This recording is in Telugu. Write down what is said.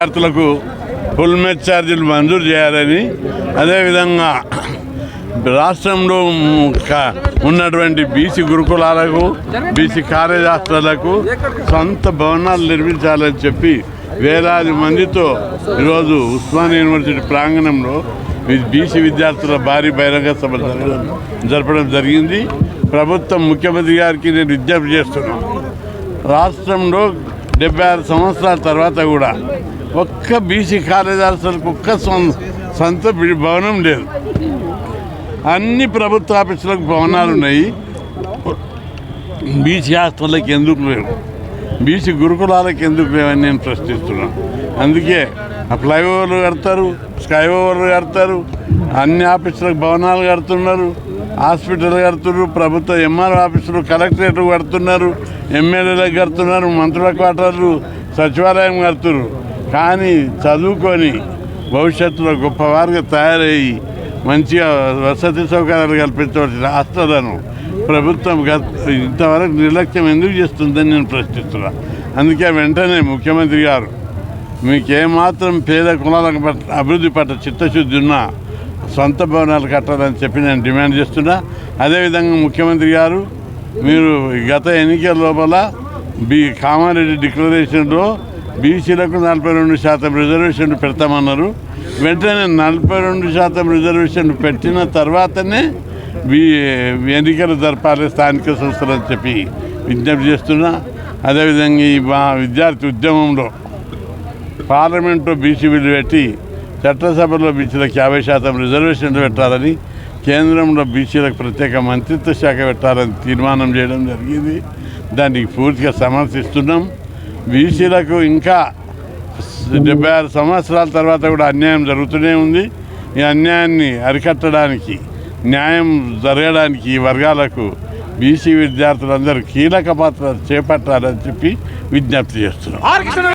విద్యార్థులకు ఫుల్ మెచ్ ఛార్జీలు మంజూరు చేయాలని. అదేవిధంగా రాష్ట్రంలో ఉన్నటువంటి బీసీ గురుకులాలకు బీసీ కార్యశాస్త్రాలకు సొంత భవనాలు నిర్మించాలని చెప్పి వేలాది మందితో ఈరోజు ఉస్మానియా యూనివర్సిటీ ప్రాంగణంలో బీసీ విద్యార్థుల భారీ బహిరంగ సభ జరపడం జరిగింది. ప్రభుత్వం ముఖ్యమంత్రి గారికి నేను విజ్ఞప్తి చేస్తున్నాను. రాష్ట్రంలో డెబ్బై ఆరు సంవత్సరాల తర్వాత కూడా ఒక్క బీసీ కార్యదర్శులకు ఒక్క సొంత భవనం లేదు. అన్ని ప్రభుత్వ ఆఫీసులకు భవనాలు ఉన్నాయి. బీసీ హాస్టళ్ళకి ఎందుకు లేవు? బీసీ గురుకులాలకు ఎందుకు లేవని నేను ప్రశ్నిస్తున్నాను. అందుకే ఆ ఫ్లైఓవర్లు కడతారు స్కై ఓవర్లు కడతారు అన్ని ఆఫీసులకు భవనాలు కడుతున్నారు హాస్పిటల్ కడుతున్నారు ప్రభుత్వ ఎంఆర్ఓ ఆఫీసులు కలెక్టరేట్ కడుతున్నారు ఎమ్మెల్యేలకు కడుతున్నారు మంత్రుల క్వార్టర్లు సచివాలయం కడుతున్నారు. కానీ చదువుకొని భవిష్యత్తులో గొప్పవారుగా తయారయ్యి మంచిగా వసతి సౌకర్యాలు కల్పించవలసిన హాస్టళ్ళను ప్రభుత్వం గత ఇంతవరకు నిర్లక్ష్యం ఎందుకు చేస్తుందని నేను ప్రశ్నిస్తున్నా. అందుకే వెంటనే ముఖ్యమంత్రి గారు మీకేమాత్రం పేద కులాలకు పట్ల అభివృద్ధి పట్ల చిత్తశుద్ధి ఉన్నా సొంత భవనాలు కట్టాలని చెప్పి నేను డిమాండ్ చేస్తున్నా. అదేవిధంగా ముఖ్యమంత్రి గారు మీరు గత ఎన్నికల లోపల బి కామారెడ్డి డిక్లరేషన్లో బీసీలకు నలభై రెండు శాతం రిజర్వేషన్లు పెడతామన్నారు. వెంటనే నలభై రెండు శాతం రిజర్వేషన్లు పెట్టిన తర్వాతనే బీ ఎన్నికలు జరపాలి స్థానిక సంస్థలు అని చెప్పి విజ్ఞప్తి చేస్తున్నా. అదేవిధంగా ఈ మా విద్యార్థి ఉద్యమంలో పార్లమెంట్లో బీసీ బిల్లు పెట్టి చట్టసభలో బీసీలకు యాభై శాతం రిజర్వేషన్లు పెట్టాలని కేంద్రంలో బీసీలకు ప్రత్యేక మంత్రిత్వ శాఖ పెట్టాలని తీర్మానం చేయడం జరిగింది. దానికి పూర్తిగా సమర్థిస్తున్నాం. బీసీలకు ఇంకా డెబ్బై ఆరు సంవత్సరాల తర్వాత కూడా అన్యాయం జరుగుతూనే ఉంది. ఈ అన్యాయాన్ని అరికట్టడానికి న్యాయం జరగడానికి ఈ వర్గాలకు బీసీ విద్యార్థులందరూ కీలక పాత్ర చేపట్టాలని చెప్పి విజ్ఞప్తి చేస్తున్నాం.